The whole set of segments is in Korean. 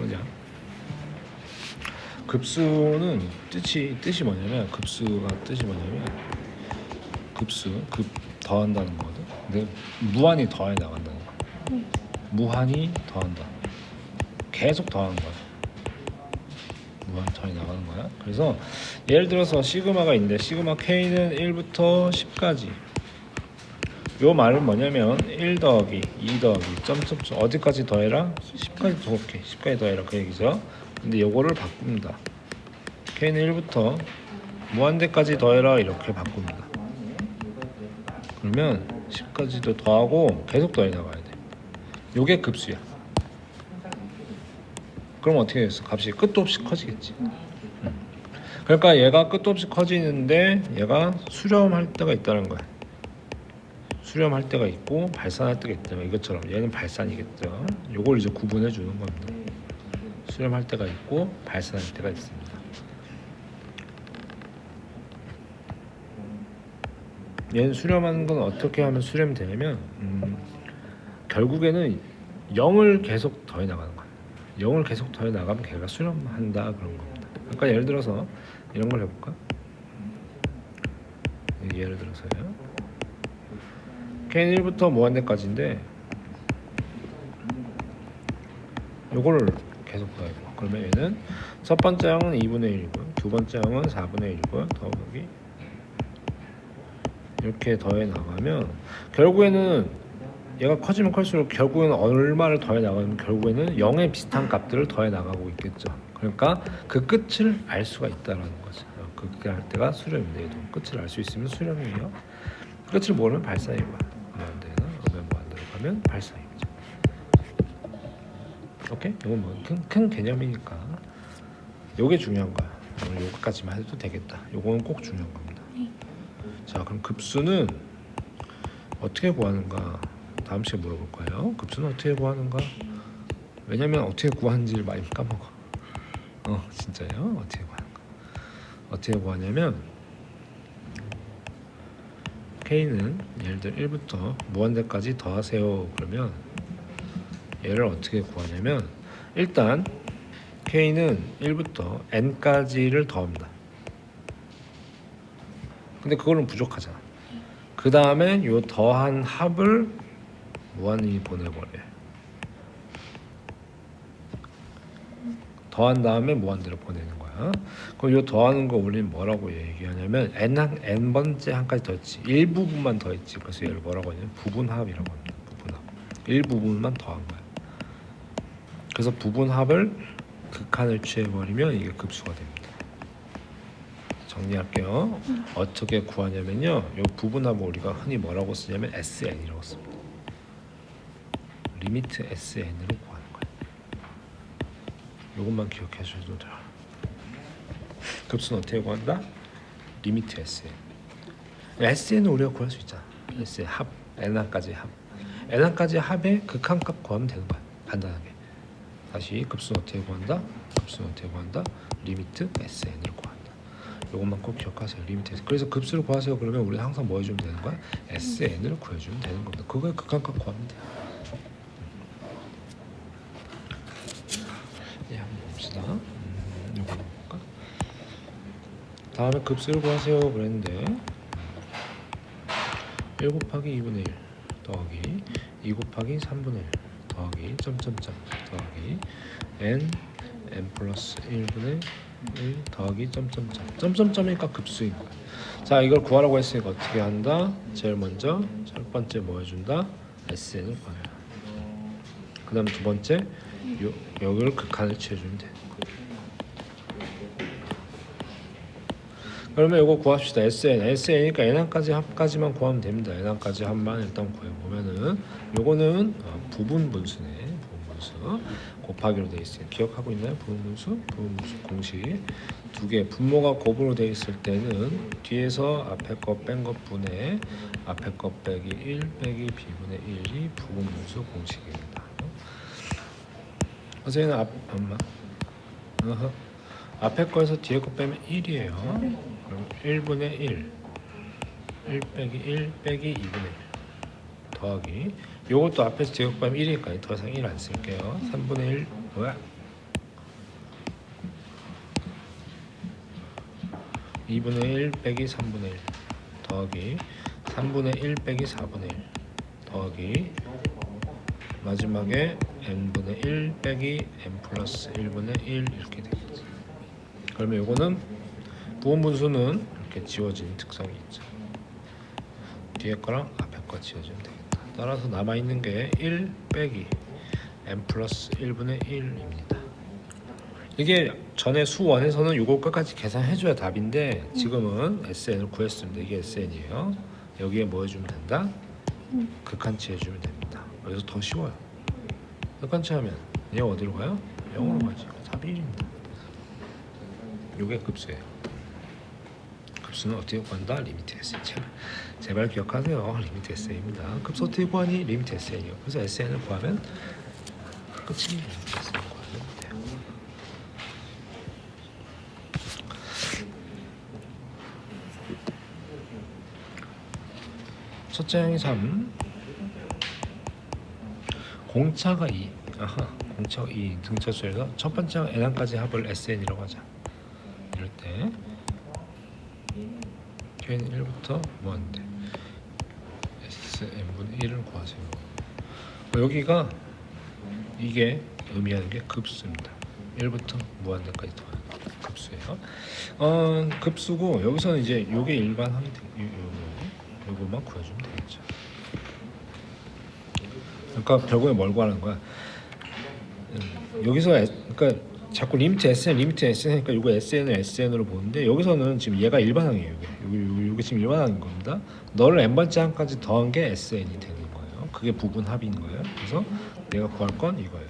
뭐냐? 급수는 뜻이 뜻이 뭐냐면 급수가 뜻이 뭐냐면 급수 급 더한다는 거거든. 근데 무한히 더해 나간다는 거. 무한히 더한다. 계속 더하는 거야. 무한 더해 나가는 거야. 그래서 예를 들어서 시그마가 있는데 시그마 k는 1부터 10까지. 요 말은 뭐냐면 1 더하기 2 더하기 점점점 어디까지 더해라? 10까지 더 오케이 10까지 더해라 그 얘기죠. 근데 요거를 바꿉니다. k는 1부터 무한대까지 더해라 이렇게 바꿉니다. 그러면 10까지도 더하고 계속 더해 나가야 돼. 요게 급수야. 그럼 어떻게 됐어? 값이 끝도 없이 커지겠지. 음. 그러니까 얘가 끝도 없이 커지는데 얘가 수렴할 때가 있다는 거야. 수렴할 때가 있고 발산할 때가 있다. 이것처럼 얘는 발산이겠죠. 요걸 이제 구분해 주는 겁니다. 수렴할 때가 있고 발산할 때가 있습니다. 얘는 수렴하는 건 어떻게 하면 수렴이 되냐면 음, 결국에는 0을 계속 더해 나가는 거야. 0을 계속 더해 나가면 걔가 수렴한다 그런 겁니다. 그러니까 예를 들어서 이런 걸 해볼까? 예를 들어서요. K는 1부터 무한대까지인데 요거를 계속 더해봐. 그러면 얘는 첫 번째 항은 2분의 1이고요. 두 번째 항은 4분의 1이고요. 더하기 이렇게 더해 나가면 결국에는 얘가 커지면 클수록 결국에는 얼마를 더해 나가면 결국에는 0에 비슷한 값들을 더해 나가고 있겠죠. 그러니까 그 끝을 알 수가 있다라는 거죠. 그렇게 할 때가 수렴인데 얘도 끝을 알 수 있으면 수렴이에요. 끝을 모르면 거야. 가면 발산이죠. 오케이? 이건 뭐큰 큰 개념이니까 요게 중요한 거야. 오늘 요거까지만 해도 되겠다. 요거는 꼭 중요한 겁니다. 자, 그럼 급수는 어떻게 구하는가? 다음 시간에 물어볼 거예요. 급수는 어떻게 구하는가? 왜냐면 어떻게 구하는지를 많이 까먹어. 어, 진짜요? 어떻게 구하는가? 어떻게 구하냐면 k는 예를 들어 1부터 무한대까지 더하세요. 그러면 얘를 어떻게 구하냐면 일단 k는 1부터 n까지를 더합니다. 근데 그거는 부족하잖아. 그 다음에 요 더한 합을 무한히 보내버려요. 더한 다음에 무한대로 보내는 거야. 그럼 요 더하는 거 우리는 뭐라고 얘기하냐면 n 한 n 번째 한까지 더했지. 일부분만 더했지. 그래서 얘를 뭐라고 하냐면 부분합이라고 합니다. 부분합. 일부분만 더한 거야. 그래서 부분합을 극한을 취해버리면 이게 급수가 됩니다. 정리할게요. 어떻게 구하냐면요. 이 부분합을 우리가 흔히 뭐라고 쓰냐면 SN이라고 씁니다. 리미트 SN으로 구하는 거예요. 이것만 기억해 주셔도 돼요. 급수는 어떻게 구한다? 리미트 SN. SN은 우리가 구할 수 있잖아. SN 합, N항까지 합. N항까지 합의 극한값 구하면 되는 거야. 간단하게. 다시 급수는 어떻게 구한다? 급수는 어떻게 구한다? 리미트 SN으로 구한다. 이것만 꼭 기억하세요. 리미트 S. 그래서 급수를 구하세요. 그러면 우리는 항상 뭐 해주면 되는 거야? SN을 구해주면 되는 겁니다. 그거에 극한값 구하면 돼요. 예, 한번 봅시다. 음, 이거 한번 볼까? 다음에 급수를 구하세요. 그랬는데 1 곱하기 2분의 1 더하기 2 곱하기 3분의 1 더하기 점점점 더하기 n n 플러스 1분의 1 더하기 점점점 점점점이니까 급수인 거야. 자 이걸 구하라고 했으니까 어떻게 한다? 제일 먼저 첫 번째 뭐 해준다? SN을 구하라. 그 다음 두 번째 요, 여기를 극한을 취해주면 돼. 그러면 이거 구합시다. SN, SN이니까 N항까지 합까지만 구하면 됩니다. N항까지 합만 일단 구해보면은 요거는 어, 부분 분수네. 부분 분수 곱하기로 돼 있어요. 기억하고 있나요? 부분 분수, 부분 분수 공식 두 개. 분모가 곱으로 돼 있을 때는 뒤에서 앞에 거 뺀 것 분의 앞에 거 빼기 1 빼기 b분의 1이 부분 분수 공식입니다. 선생님 앞 엄마. 어허. 앞에 거에서 뒤에 거 빼면 1이에요. 그럼 1분의 1 1 빼기 1 빼기 2분의 1 더하기. 요것도 앞에서 제곱하면 1이니까 더 이상 1 안 쓸게요. 3분의 1 뭐야? 2분의 1 빼기 3분의 1 더하기. 3분의 1 빼기 4분의 1 더하기. 마지막에 n분의 1 빼기 n 플러스 1분의 1 이렇게 되겠죠 그러면 요거는 부분 분수는 이렇게 지워지는 특성이 있죠. 뒤에 거랑 앞에 거 지워주면 되겠다. 따라서 남아 있는 게 1 빼기 n 플러스 1분의 1입니다. 이게 전에 수원에서는 이걸 끝까지 계산해줘야 답인데 지금은 SN을 구했습니다. 이게 SN이에요. 여기에 뭐 해주면 된다? 극한치 해주면 됩니다. 그래서 더 쉬워요. 극한치 하면 얘 어디로 가요? 0으로 가죠. 답이 1입니다. 요게 급수예요. 급수는 어떻게 구한다? 리미트 SN. 제발, 제발 기억하세요. 리미트 SN입니다. 급수 어떻게 구하니? 리미트 SN이요. 그래서 SN을 구하면 끝입니다. 첫째 항이 3 공차가 2 아하 공차가 2 등차수에서 첫 번째 항 n항까지 합을 SN이라고 하자 이럴 때 K는 1부터 뭐한데 SN분의 1을 구하세요. 뭐 여기가 이게 의미하는 게 급수입니다. 1부터 무한대까지 더하는 급수예요. 어, 급수고 여기서는 이제 요게 일반 항이 되, 요, 요, 요거만 구해주면 되겠죠. 그러니까 결국에 뭘 구하는 거야? 음, 여기서 S, 그러니까 자꾸 리미트 SN 리미트 SN 하니까 이거 SN을 SN으로 보는데 여기서는 지금 얘가 일반항이에요 이게. 여기 지금 일반항인 겁니다. 너를 n번째 항까지 더한 게 SN이 되는 거예요. 그게 부분 합인 거예요. 그래서 내가 구할 건 이거예요.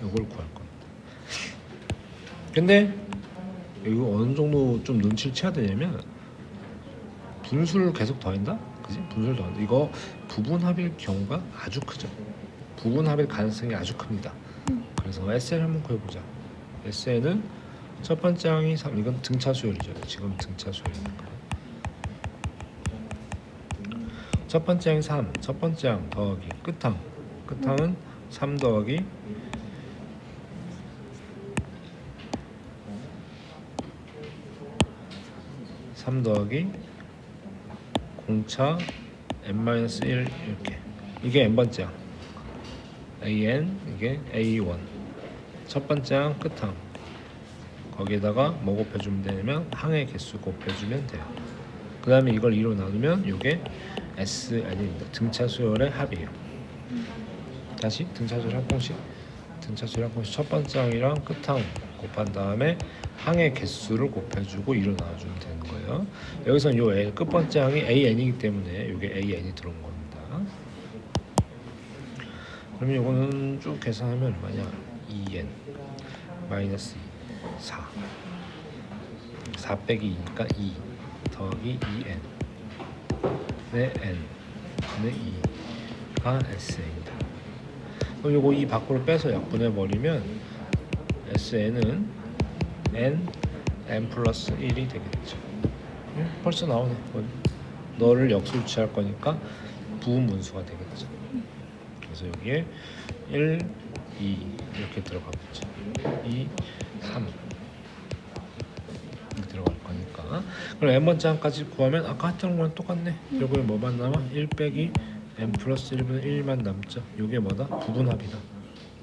이걸 구할 겁니다. 근데 이거 어느 정도 좀 눈치를 채야 되냐면 분수를 계속 더한다? 그지? 분수를 더한다. 이거 부분 합일 경우가 아주 크죠. 부분 합일 가능성이 아주 큽니다. 그래서 SN 한번 구해보자. SN은 첫 번째 항이 3, 이건 등차 수열이죠. 지금 등차 수열이니까. 첫 번째 항이 3, 첫 번째 항 더하기 끝항. 끝항은 3 더하기 삼 더하기 공차 n-1 이렇게. 이게 n번째 항 an 이게 a1 첫 번째 항 끝항. 거기에다가 뭐 곱해주면 되냐면 항의 개수 곱해주면 돼요. 그 다음에 이걸 2로 나누면 이게 sn입니다. 등차 수열의 합이에요. 다시 등차 수열 합공식 등차 수열 합공식 첫 번째 항이랑 끝항 곱한 다음에 항의 개수를 곱해주고 2로 나눠주면 되는 거예요. 여기서는 요 끝번째 항이 AN이기 때문에 이게 AN이 들어온 겁니다. 그러면 이거는 쭉 계산하면 얼마냐? 2N 마이너스 4 4 빼기 2니까 2 더하기 2N 네 N 네 2가 SN이다. 그럼 요거 이 밖으로 빼서 약분해 버리면 SN은 n n 플러스 1이 되겠죠. 응? 벌써 나오네. 뭐, 너를 역술취할 거니까 부분 분수가 되겠죠. 그래서 여기에 1, 2 이렇게 들어가겠죠. 2, 3 이렇게 들어갈 거니까. 그럼 n 번째 항까지 구하면 아까 했던 거랑 똑같네. 결국에 뭐만 남아? 1 빼기 n 플러스 1분의 1만 남죠. 요게 뭐다? 부분합이다.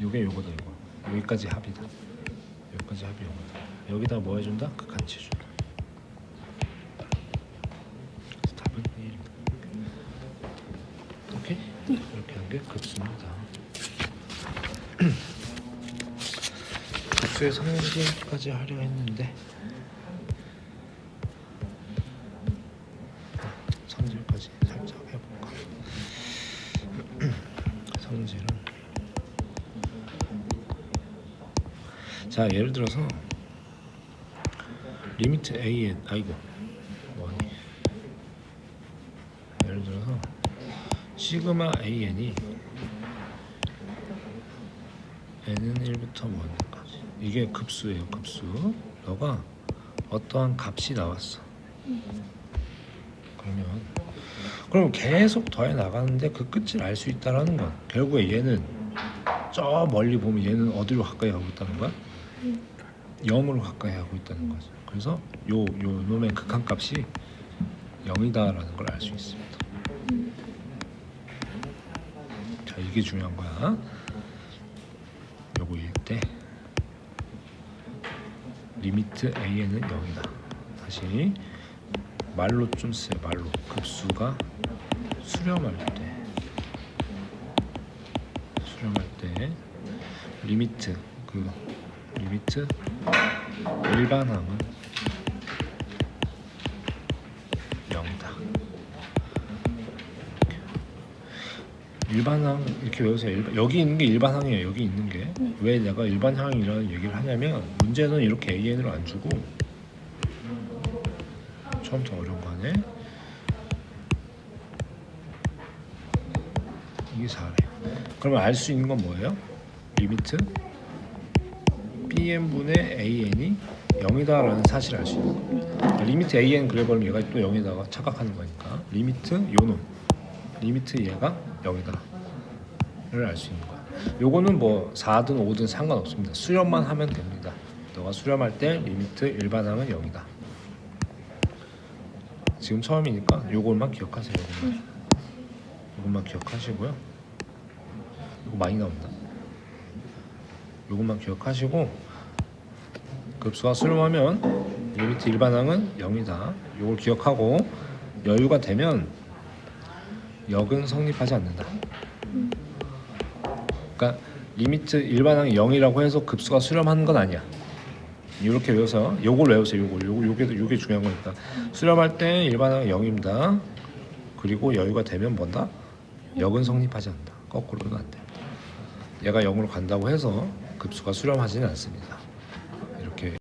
요게 요거다 이거. 여기까지 합이다. 합이 요거다. 여기다 뭐 해준다? 극한치 준다. 그래서 답은 1입니다. 오케이? 이렇게 한게 급수입니다. 급수의 성질까지 하려 했는데 자 예를 들어서 리미트 an 아이고 뭐니? 예를 들어서 시그마 an이 n은 1부터 뭐까지. 이게 급수예요 급수. 너가 어떠한 값이 나왔어. 그러면 그럼 계속 더해 나가는데 그 끝을 알 수 있다라는 건 결국에 얘는 저 멀리 보면 얘는 어디로 가까이 가고 있다는 거야? 0으로 가까이 가고 있다는 거죠. 그래서 요, 요 놈의 극한값이 0이다라는 걸 알 수 있습니다. 자, 이게 중요한 거야. 요거 일 때 리미트 a는 0이다. 다시 말로 좀 쓰요. 말로 급수가 수렴할 때 수렴할 때 리미트 그 리미트 일반항은 0이다. 일반항 이렇게 외우세요. 일반, 여기 있는 게 일반항이에요. 여기 있는 게 왜 내가 일반항이라는 얘기를 하냐면 문제는 이렇게 AN으로 안 주고 처음부터 어려운 거 하네. 이게 4래요. 그러면 알 수 있는 건 뭐예요? 리미트 bn분의 an이 0이다라는 사실을 알 수 있는 겁니다. 리미트 an 그래버리면 얘가 또 0에다가 착각하는 거니까 리미트 요놈 리미트 얘가 0이다를 알 수 있는 거야. 요거는 뭐 4든 5든 상관없습니다. 수렴만 하면 됩니다. 너가 수렴할 때 리미트 일반항은 0이다. 지금 처음이니까 요것만 기억하세요. 요것만. 요것만 기억하시고요. 요거 많이 나온다. 요것만 기억하시고 급수가 수렴하면 리미트 일반항은 0이다. 요걸 기억하고 여유가 되면 역은 성립하지 않는다. 그러니까 리미트 일반항이 0이라고 해서 급수가 수렴하는 건 아니야. 이렇게 외워서 요걸 외우세요. 요걸 요거 요게 요게 중요한 거니까 수렴할 때 일반항은 0입니다. 그리고 여유가 되면 뭔다? 역은 성립하지 않는다. 거꾸로는 안 됩니다. 얘가 0으로 간다고 해서 급수가 수렴하지는 않습니다.